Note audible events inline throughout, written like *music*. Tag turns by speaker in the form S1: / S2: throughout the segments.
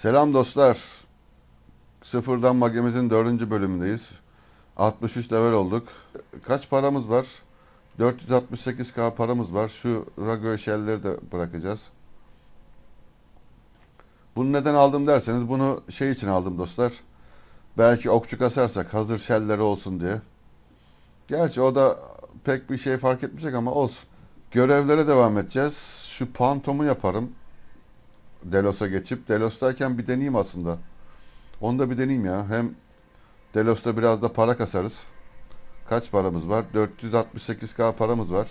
S1: Selam dostlar. Sıfırdan magemizin dördüncü bölümündeyiz. 63 level olduk. Kaç paramız var? 468k paramız var. Şu Rago shell'leri de bırakacağız. Bunu neden aldım derseniz bunu şey için aldım dostlar. Belki okçu kasarsak hazır shell'leri olsun diye. Gerçi o da pek bir şey fark etmeyecek ama olsun. Görevlere devam edeceğiz. Şu pantomu yaparım. Delos'a geçip. Delos'tayken bir deneyeyim aslında. Onu da bir deneyeyim ya. Hem Delos'ta biraz da para kasarız. Kaç paramız var? 468k paramız var.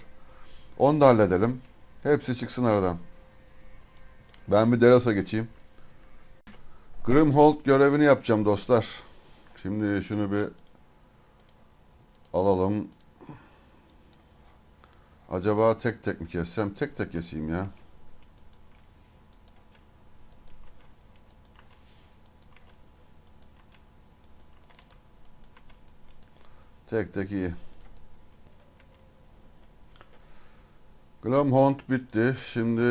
S1: Onu da halledelim. Hepsi çıksın aradan. Ben bir Delos'a geçeyim. Grimhold görevini yapacağım dostlar. Şimdi şunu bir alalım. Acaba tek tek mi kessem? Tek tek keseyim ya. Tek tek iyi. Glamhunt bitti. Şimdi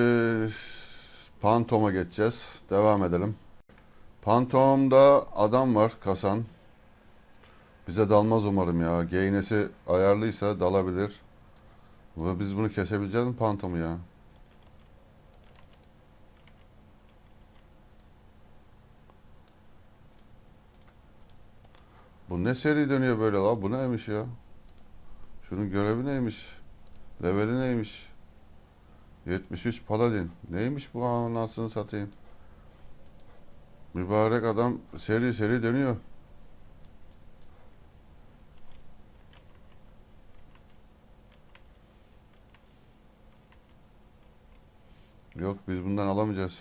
S1: Pantom'a geçeceğiz. Devam edelim. Pantom'da adam var kasan. Bize dalmaz umarım ya. Gainesi ayarlıysa dalabilir. Ve biz bunu kesebileceğiz mi Pantom'u ya? Bu ne seri dönüyor böyle la? Bu neymiş ya? Şunun görevi neymiş? Leveli neymiş? 73 paladin. Neymiş bu anasını satayım? Mübarek adam seri seri dönüyor. Yok biz bundan alamayacağız.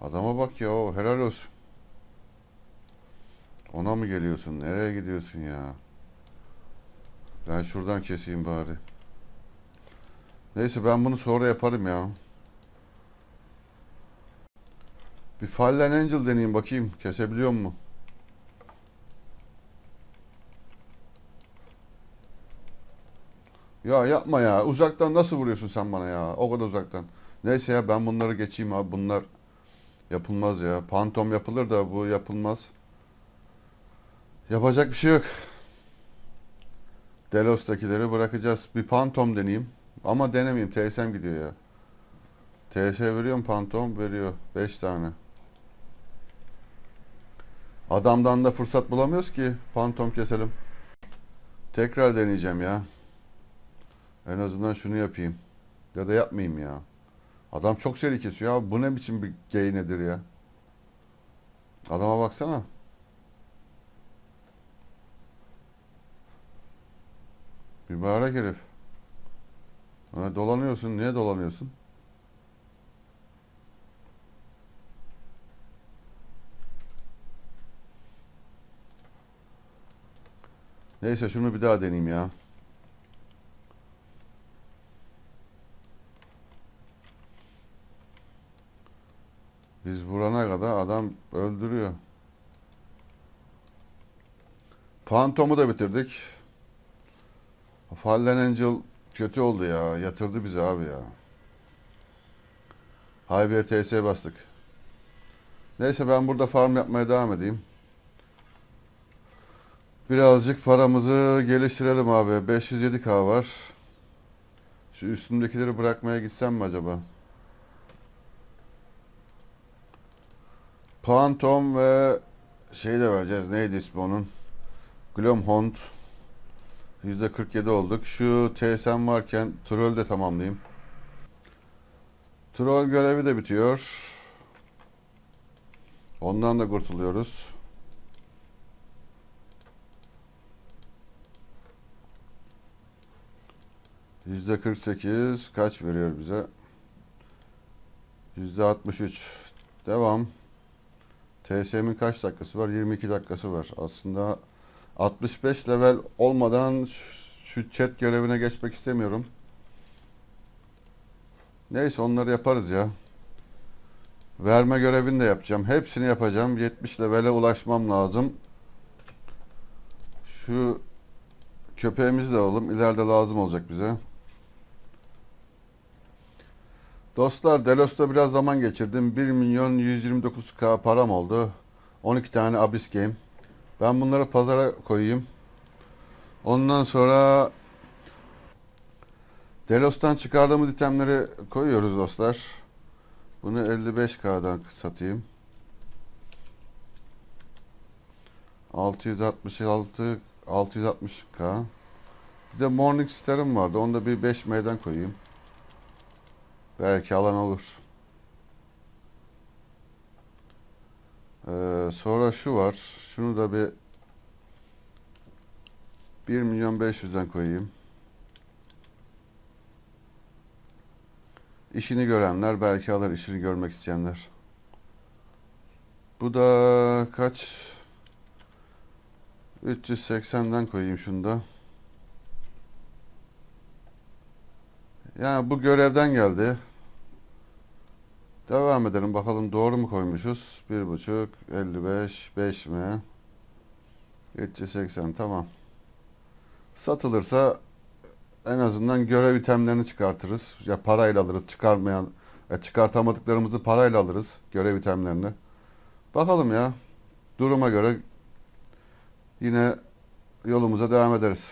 S1: Adama bak ya o helal olsun. Ona mı geliyorsun? Nereye gidiyorsun ya? Ben şuradan keseyim bari. Neyse ben bunu sonra yaparım ya. Bir Fallen Angel deneyeyim bakayım. Kesebiliyor mu? Ya yapma ya. Uzaktan nasıl vuruyorsun sen bana ya? O kadar uzaktan. Neyse ya ben bunları geçeyim abi. Bunlar yapılmaz ya. Pantom yapılır da bu yapılmaz. Yapacak bir şey yok. Delos'takileri bırakacağız. Bir pantom deneyeyim. Ama denemeyeyim. TSM gidiyor ya. TS veriyor mu pantom? Veriyor. 5 tane. Adamdan da fırsat bulamıyoruz ki pantom keselim. Tekrar deneyeceğim ya. En azından şunu yapayım. Ya da yapmayayım ya. Adam çok seri kesiyor ya. Bu ne biçim bir gay nedir ya? Adama baksana. Mübarek herif. Ha, dolanıyorsun. Niye dolanıyorsun? Neyse şunu bir daha deneyeyim ya. Biz vurana kadar adam öldürüyor. Phantom'u da bitirdik. Fallen Angel kötü oldu ya. Yatırdı bizi abi ya. Haybiye TS bastık. Neyse ben burada farm yapmaya devam edeyim. Birazcık paramızı geliştirelim abi. 507k var. Şu üstümdekileri bırakmaya gitsem mi acaba? Phantom ve şey de vereceğiz. Neydi ismi onun? Gloomhound. %47 olduk. Şu TSM varken Troll de tamamlayayım. Troll görevi de bitiyor. Ondan da kurtuluyoruz. %48 kaç veriyor bize? %63. Devam. TSM'in kaç dakikası var? 22 dakikası var. Aslında 65 level olmadan şu- chat görevine geçmek istemiyorum. Neyse onları yaparız ya. Verme görevini de yapacağım. Hepsini yapacağım. 70 levele ulaşmam lazım. Şu köpeğimizi de alalım. İleride lazım olacak bize. Dostlar Delos'ta biraz zaman geçirdim. 1 milyon 129k param oldu. 12 tane Abyss Game. Ben bunları pazara koyayım. Ondan sonra Delos'tan çıkardığımız itemleri koyuyoruz dostlar. Bunu 55k'dan satayım. 666 660k. Bir de Morning Star'ım vardı. Onu da bir 5 meydan koyayım. Belki alan olur. Ee, sonra şu var. Şunu da bir 1 milyon 500'den koyayım. İşini görenler belki alır işini görmek isteyenler. Bu da kaç? 380'den koyayım şunu da. Yani bu görevden geldi. Devam edelim bakalım doğru mu koymuşuz? 1.5, 55, 5 mi? 380 tamam. Satılırsa en azından görev itemlerini çıkartırız. Ya parayla alırız. Çıkarmayan, ya çıkartamadıklarımızı parayla alırız. Görev itemlerini. Bakalım ya. Duruma göre yine yolumuza devam ederiz.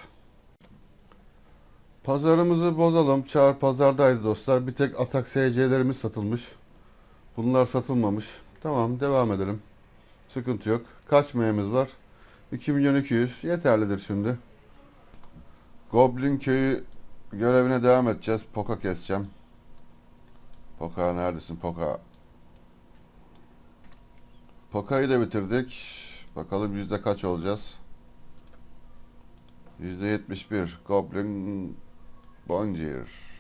S1: Pazarımızı bozalım. Çağır pazardaydı dostlar. Bir tek atak SC'lerimiz satılmış. Bunlar satılmamış. Tamam devam edelim. Sıkıntı yok. Kaç meyemiz var? 2 milyon 200. Yeterlidir şimdi. Goblin köyü görevine devam edeceğiz. Poka keseceğim. Poka neredesin Poka? Poka'yı da bitirdik. Bakalım yüzde kaç olacağız? Yüzde 71. Goblin Bonjir.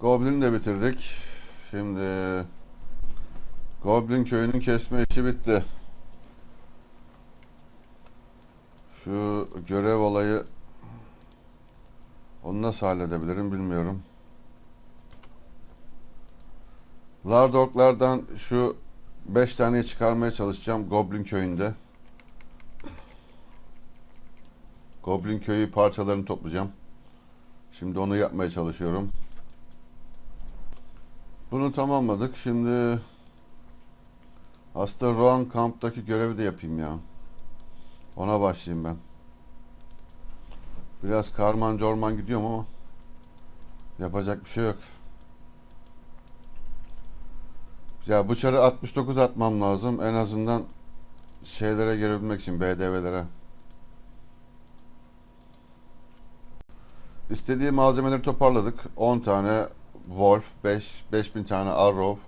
S1: Goblin'i de bitirdik. Şimdi Goblin köyünün kesme işi bitti. Şu görev olayı onu nasıl halledebilirim bilmiyorum. Lardorklardan şu 5 taneyi çıkarmaya çalışacağım Goblin köyünde. Goblin köyü parçalarını toplayacağım. Şimdi onu yapmaya çalışıyorum. Bunu tamamladık. Şimdi aslında Rohan kamptaki görevi de yapayım ya. Ona başlayayım ben. Biraz karman corman gidiyorum ama yapacak bir şey yok. Ya bıçarı 69 atmam lazım. En azından şeylere girebilmek için BDV'lere. İstediği malzemeleri toparladık. 10 tane Wolf, 5 5000 tane Arrow,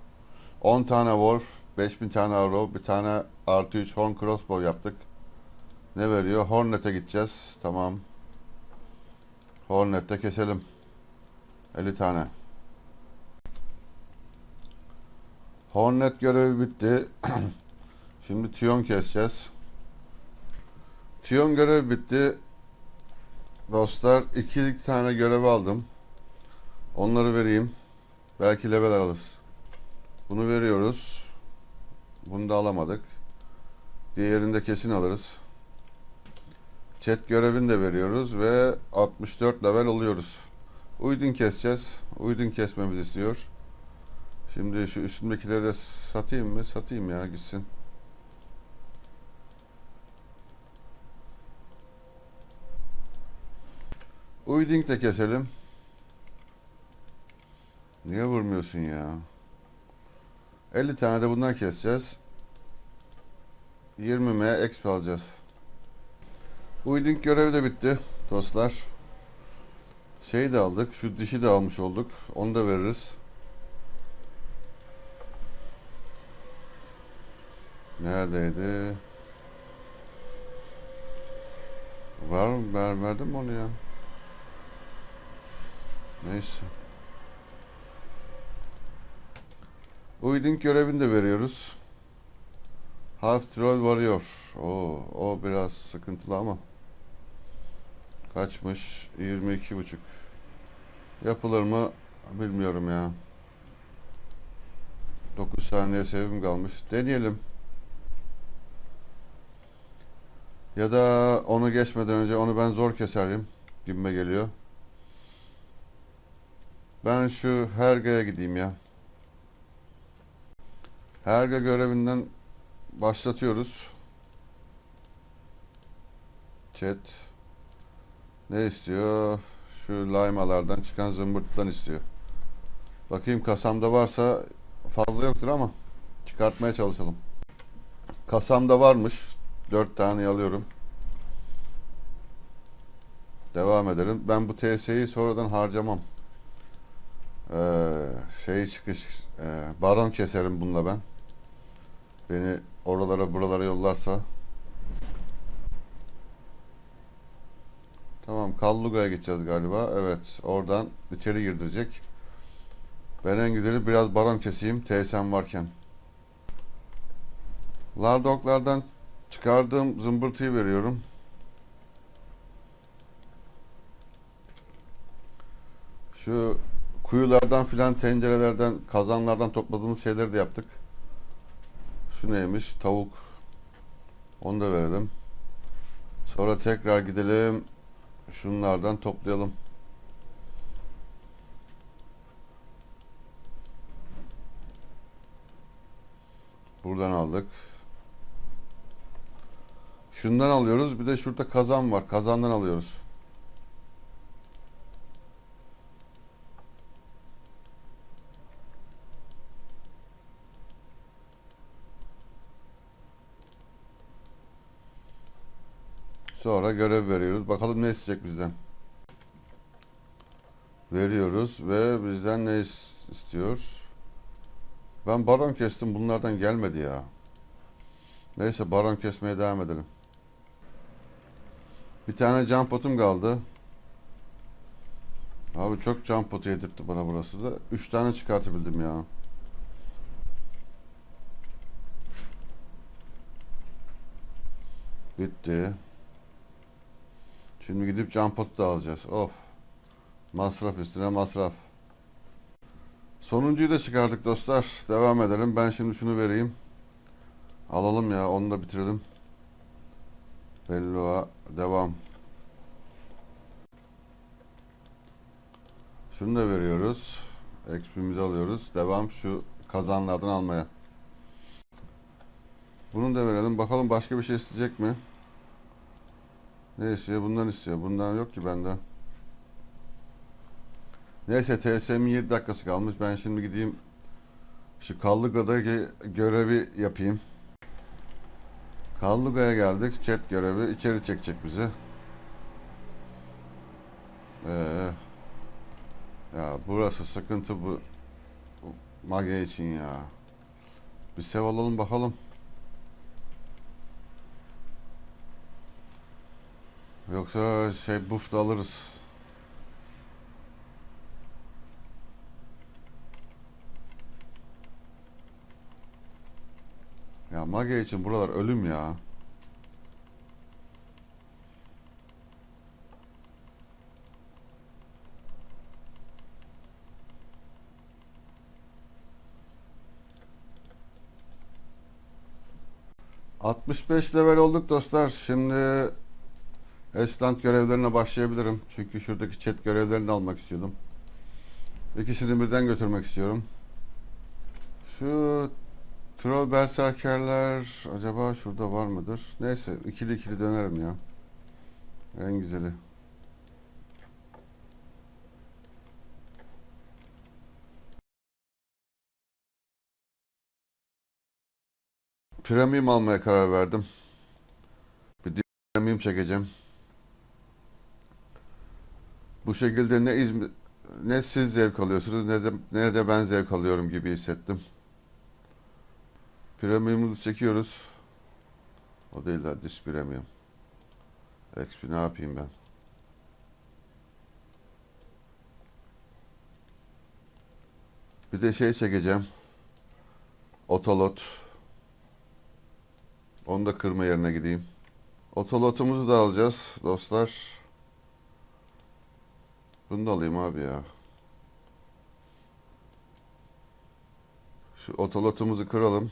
S1: 10 tane Wolf, 5000 tane Arrow, bir tane artı 3 Horn Crossbow yaptık. Ne veriyor? Hornet'e gideceğiz. Tamam. Hornet'te keselim. 50 tane. Hornet görevi bitti. *clears throat* Şimdi Tion keseceğiz. Tion görevi bitti. Dostlar iki tane görev aldım. Onları vereyim. Belki level alırız. Bunu veriyoruz. Bunu da alamadık. Diğerini de kesin alırız. Chat görevini de veriyoruz ve 64 level oluyoruz. Uydun keseceğiz. Uydun kesmemizi istiyor. Şimdi şu üstümdekileri de satayım mı? Satayım ya gitsin. Uyding de keselim. Niye vurmuyorsun ya? 50 tane de bundan keseceğiz. 20 M exp alacağız. Uyding görevi de bitti dostlar. Şey de aldık. Şu dişi de almış olduk. Onu da veririz. Neredeydi? Var mı? Ver, verdim onu ya? Neyse. Uyding görevini de veriyoruz. Half Troll varıyor. O, o biraz sıkıntılı ama. Kaçmış? 22 buçuk. Yapılır mı? Bilmiyorum ya. 9 saniye sevim kalmış. Deneyelim. Ya da onu geçmeden önce onu ben zor keserim. gibime geliyor. Ben şu Herga'ya gideyim ya. Herga görevinden başlatıyoruz. Chat. Ne istiyor? Şu laymalardan çıkan zımbırtıdan istiyor. Bakayım kasamda varsa fazla yoktur ama çıkartmaya çalışalım. Kasamda varmış. 4 tane alıyorum. Devam edelim. Ben bu TS'yi sonradan harcamam. Ee, şey çıkış e, baron keserim bununla ben. Beni oralara buralara yollarsa. Tamam Kalluga'ya gideceğiz galiba. Evet oradan içeri girdirecek. Ben en güzeli biraz baron keseyim TSM varken. Lardoklardan çıkardığım zımbırtıyı veriyorum. Şu kuyulardan filan tencerelerden kazanlardan topladığımız şeyleri de yaptık. Şu neymiş? Tavuk. Onu da verelim. Sonra tekrar gidelim. Şunlardan toplayalım. Buradan aldık. Şundan alıyoruz. Bir de şurada kazan var. Kazandan alıyoruz. Sonra görev veriyoruz. Bakalım ne isteyecek bizden. Veriyoruz ve bizden ne is- istiyor? Ben baron kestim. Bunlardan gelmedi ya. Neyse baron kesmeye devam edelim. Bir tane can potum kaldı. Abi çok can potu yedirtti bana burası da. Üç tane çıkartabildim ya. Bitti. Şimdi gidip potu da alacağız. Of. Masraf üstüne masraf. Sonuncuyu da çıkardık dostlar. Devam edelim. Ben şimdi şunu vereyim. Alalım ya. Onu da bitirelim. Belloa devam. Şunu da veriyoruz. XP'mizi alıyoruz. Devam şu kazanlardan almaya. Bunu da verelim. Bakalım başka bir şey isteyecek mi? Ne istiyor? Bundan istiyor. Bundan yok ki bende. Neyse TSM'in 7 dakikası kalmış. Ben şimdi gideyim şu Kalluga'daki görevi yapayım. Kalluga'ya geldik. Chat görevi. içeri çekecek bizi. Ee, ya burası sıkıntı bu Mage için ya. Bir sev alalım bakalım. Yoksa şey buff da alırız. Ya Mage için buralar ölüm ya. ...65 level olduk dostlar. Şimdi... Esland görevlerine başlayabilirim. Çünkü şuradaki chat görevlerini almak istiyordum. İkisini birden götürmek istiyorum. Şu Troll Berserkerler acaba şurada var mıdır? Neyse ikili ikili dönerim ya. En güzeli. Premium almaya karar verdim. Bir premium çekeceğim. Bu şekilde ne İzmir, ne siz zevk alıyorsunuz ne de, ne de ben zevk alıyorum gibi hissettim. Premium'umuzu çekiyoruz. O değil de dis premium. XP ne yapayım ben? Bir de şey çekeceğim. Otolot. Onu da kırma yerine gideyim. Otolotumuzu da alacağız dostlar. Bunu da alayım abi ya. Şu otolotumuzu kıralım.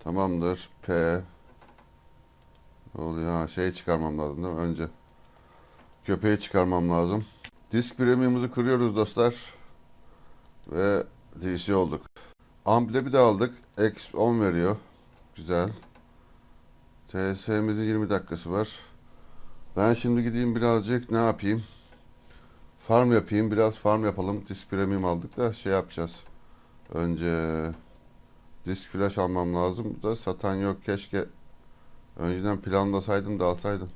S1: Tamamdır. P. Ne oluyor? Ha, şey çıkarmam lazım değil mi? Önce. Köpeği çıkarmam lazım. Disk premium'umuzu kuruyoruz dostlar. Ve DC olduk. Amblebi de aldık. X 10 veriyor. Güzel. TS'mizin 20 dakikası var. Ben şimdi gideyim birazcık ne yapayım? Farm yapayım. Biraz farm yapalım. Disk premium aldık da şey yapacağız. Önce disk flash almam lazım da satan yok. Keşke önceden planlasaydım da alsaydım.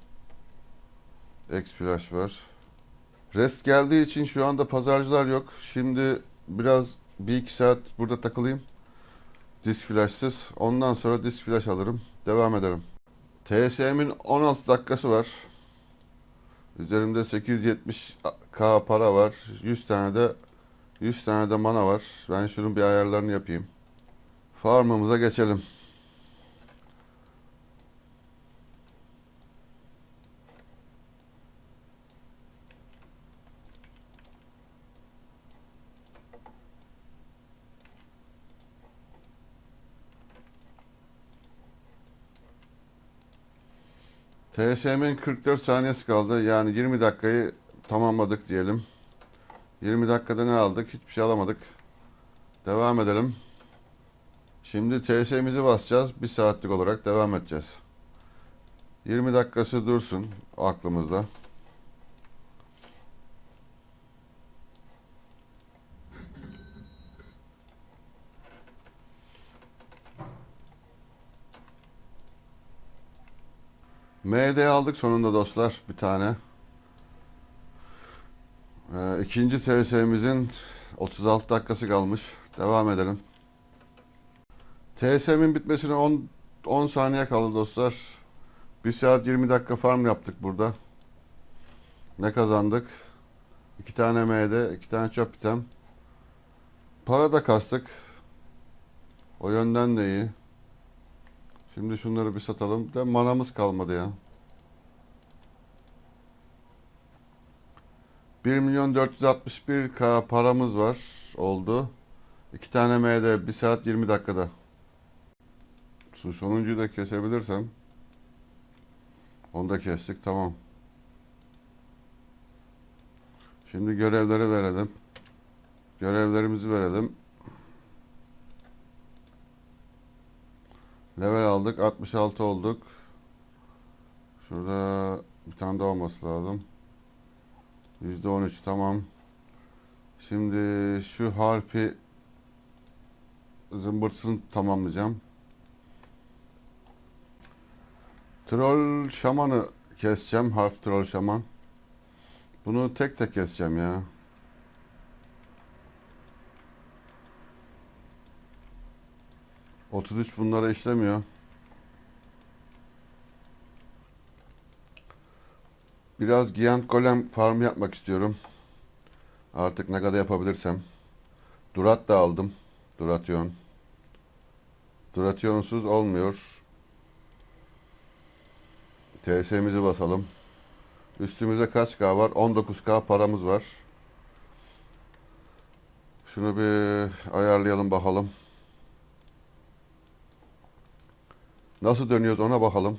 S1: X flash var. Rest geldiği için şu anda pazarcılar yok. Şimdi biraz bir iki saat burada takılayım. Disk flashsız. Ondan sonra disk flash alırım. Devam ederim. TSM'in 16 dakikası var. Üzerimde 870k para var. 100 tane de 100 tane de mana var. Ben şunun bir ayarlarını yapayım. Farmımıza geçelim. TSM'in 44 saniyesi kaldı. Yani 20 dakikayı tamamladık diyelim. 20 dakikada ne aldık? Hiçbir şey alamadık. Devam edelim. Şimdi TS'mizi basacağız. Bir saatlik olarak devam edeceğiz. 20 dakikası dursun aklımızda. MD aldık sonunda dostlar bir tane. Ee, ikinci TS'mizin 36 dakikası kalmış. Devam edelim. TSM'in bitmesine 10, 10 saniye kaldı dostlar. 1 saat 20 dakika farm yaptık burada. Ne kazandık? 2 tane MD, 2 tane çöp item. Para da kastık. O yönden de iyi. Şimdi şunları bir satalım. De manamız kalmadı ya. 1 milyon 461 k paramız var. Oldu. 2 tane MD 1 saat 20 dakikada. Sonuncuyu da kesebilirsem. Onu da kestik tamam. Şimdi görevleri verelim. Görevlerimizi verelim. Level aldık. 66 olduk. Şurada bir tane daha olması lazım. %13 tamam. Şimdi şu harpi zımbırtısını tamamlayacağım. Troll şamanı keseceğim. Harf troll şaman. Bunu tek tek keseceğim ya. Otuz üç bunlara işlemiyor. Biraz Giant Golem farm yapmak istiyorum. Artık ne kadar yapabilirsem. Durat da aldım. Duration. Durasyonsuz olmuyor. TS'mizi basalım. Üstümüzde kaç K var? 19K paramız var. Şunu bir ayarlayalım bakalım. Nasıl dönüyoruz ona bakalım.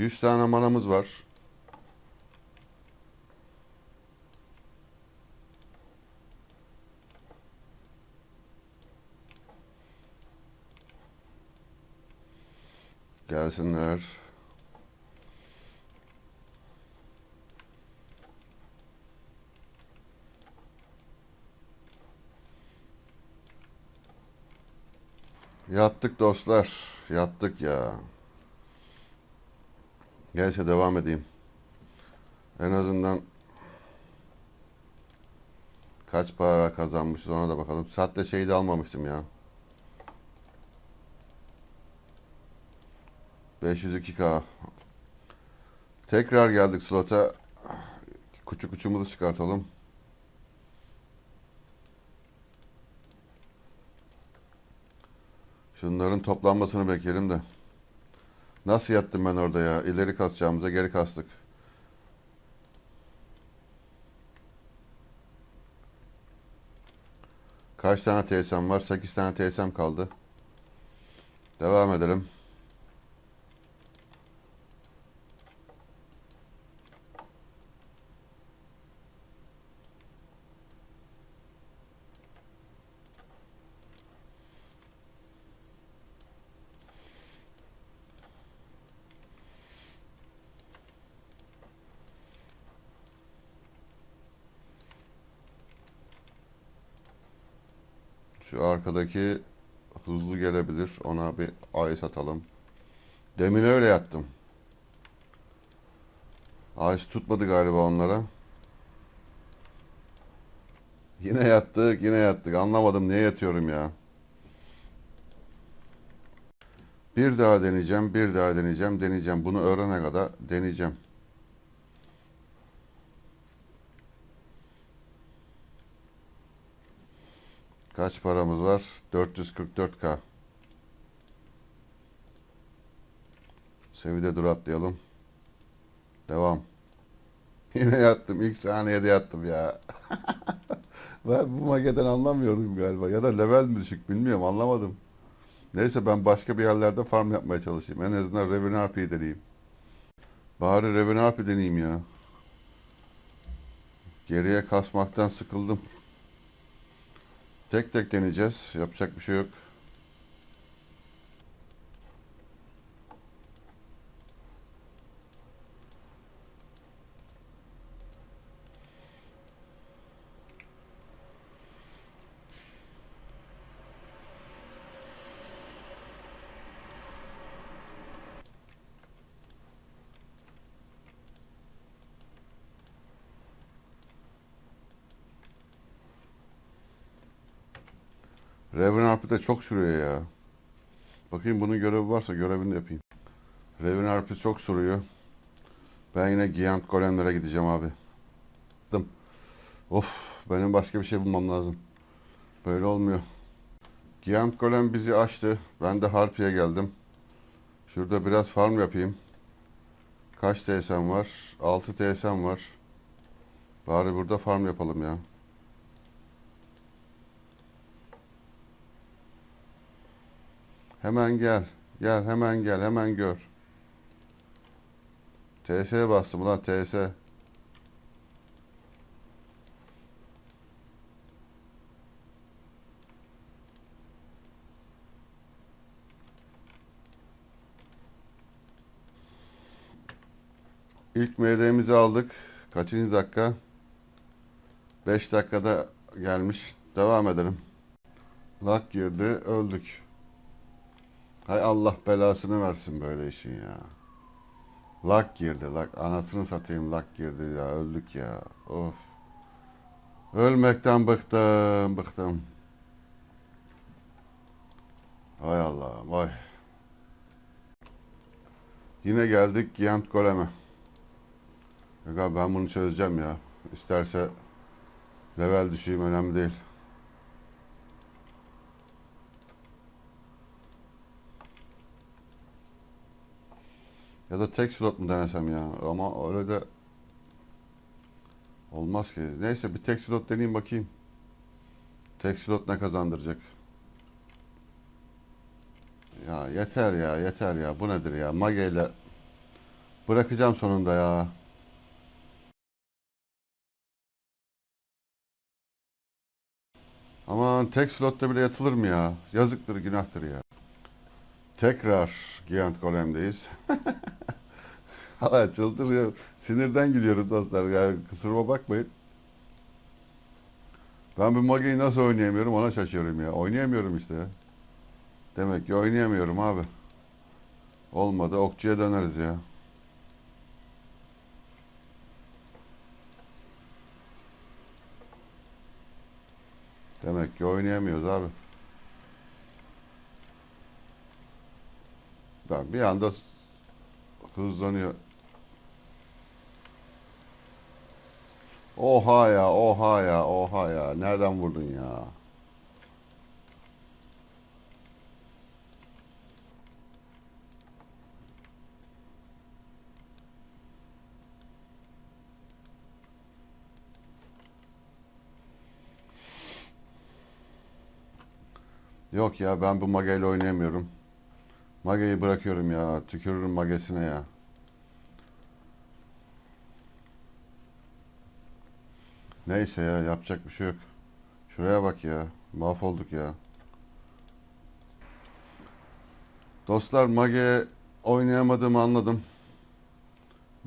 S1: Yüz tane manamız var. Gelsinler. Yattık dostlar. Yattık ya. Gelse devam edeyim. En azından kaç para kazanmışız ona da bakalım. Saatte şeyi de almamıştım ya. 502k. Tekrar geldik slota. Küçük uçumuzu çıkartalım. Şunların toplanmasını bekleyelim de. Nasıl yattım ben orada ya? İleri kasacağımıza geri kastık. Kaç tane TSM var? 8 tane TSM kaldı. Devam edelim. Şu arkadaki hızlı gelebilir. Ona bir ay satalım. Demin öyle yattım. Ağaç tutmadı galiba onlara. Yine yattık, yine yattık. Anlamadım niye yatıyorum ya. Bir daha deneyeceğim, bir daha deneyeceğim, deneyeceğim. Bunu öğrene kadar deneyeceğim. Kaç paramız var? 444k. Sevide dur atlayalım. Devam. *laughs* Yine yattım. İlk saniyede yattım ya. *laughs* ben bu mageden anlamıyorum galiba. Ya da level mi düşük bilmiyorum anlamadım. Neyse ben başka bir yerlerde farm yapmaya çalışayım. En azından Revenue RP'yi deneyeyim. Bari Revenue RP deneyeyim ya. Geriye kasmaktan sıkıldım. Tek tek deneyeceğiz. Yapacak bir şey yok. Harp'i de çok sürüyor ya. Bakayım bunun görevi varsa görevini yapayım. Raven Harp'i çok sürüyor. Ben yine Giant Golem'lere gideceğim abi. Dım. Of benim başka bir şey bulmam lazım. Böyle olmuyor. Giant Golem bizi açtı. Ben de Harpi'ye geldim. Şurada biraz farm yapayım. Kaç TSM var? 6 TSM var. Bari burada farm yapalım ya. Hemen gel. Gel hemen gel hemen gör. TS'ye bastım ulan TS. İlk MD'mizi aldık. Kaçıncı dakika? 5 dakikada gelmiş. Devam edelim. Lak girdi. Öldük. Hay Allah belasını versin böyle işin ya. Lak girdi lak. Anasını satayım lak girdi ya. Öldük ya. Of. Ölmekten bıktım bıktım. Hay Allah vay. Yine geldik Giant Golem'e. Abi ben bunu çözeceğim ya. İsterse level düşeyim önemli değil. Ya da tek slot mu denesem ya? Ama öyle de olmaz ki. Neyse bir tek slot deneyeyim bakayım. Tek slot ne kazandıracak? Ya yeter ya yeter ya. Bu nedir ya? Mage ile bırakacağım sonunda ya. Aman tek slotta bile yatılır mı ya? Yazıktır, günahtır ya. Tekrar Giant Golem'deyiz. *laughs* Hala çıldırıyor. Sinirden gülüyorum dostlar. Yani kusuruma bakmayın. Ben bu Mage'yi nasıl oynayamıyorum ona şaşıyorum ya. Oynayamıyorum işte. Demek ki oynayamıyorum abi. Olmadı okçuya döneriz ya. Demek ki oynayamıyoruz abi. Ben bir anda hızlanıyor. Oha ya, oha ya, oha ya. Nereden vurdun ya? Yok ya ben bu mageyle oynayamıyorum. Mageyi bırakıyorum ya. Tükürürüm magesine ya. Neyse ya yapacak bir şey yok. Şuraya bak ya. Mahvolduk ya. Dostlar mage oynayamadığımı anladım.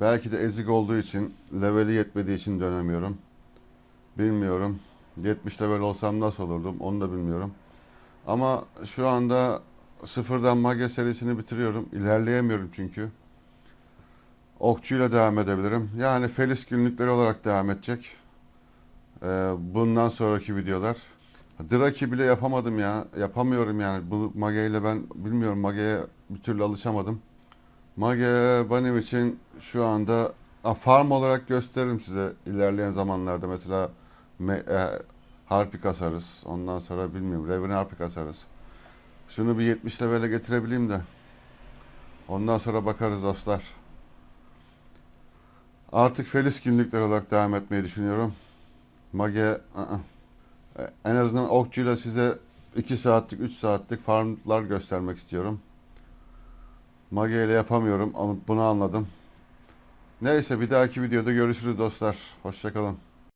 S1: Belki de ezik olduğu için, leveli yetmediği için dönemiyorum. Bilmiyorum. 70 level olsam nasıl olurdum onu da bilmiyorum. Ama şu anda sıfırdan mage serisini bitiriyorum. İlerleyemiyorum çünkü. Okçuyla devam edebilirim. Yani Felis günlükleri olarak devam edecek. Ee, bundan sonraki videolar. Draki bile yapamadım ya. Yapamıyorum yani. Bu Mage ile ben bilmiyorum Mage'ye bir türlü alışamadım. Mage benim için şu anda ha, farm olarak gösteririm size ilerleyen zamanlarda. Mesela me, e, harpi kasarız. Ondan sonra bilmiyorum. Raven harpi kasarız. Şunu bir 70 level'e getirebileyim de. Ondan sonra bakarız dostlar. Artık Felis günlükler olarak devam etmeyi düşünüyorum. Mage ı-ı. E, en azından okçuyla size 2 saatlik 3 saatlik farmlar göstermek istiyorum. Mage ile yapamıyorum. Bunu anladım. Neyse bir dahaki videoda görüşürüz dostlar. Hoşçakalın.